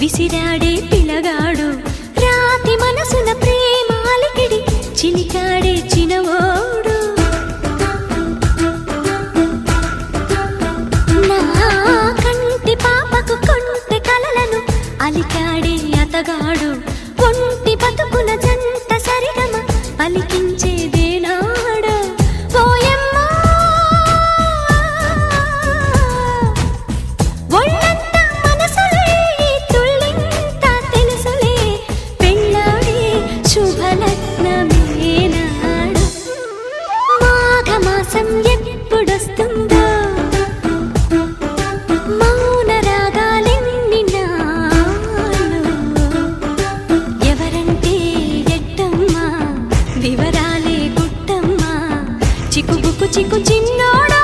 విసిరాడే పిలగాడు. రాతి మనసున ప్రేమాలికిడి చిలికాడే చినవోడు. నా కంటి పాపకు కొంటె కలలను అలికాడే అతగాడు. కొంటె శ్వాసం ఎప్పుడొస్తుందో? మౌన రాగాలెన్ని ఎవరంటే ఎట్టమ్మా వివరాలే గుట్టమ్మా చిక్కుబుక్కు చిక్కు చిన్నోడా?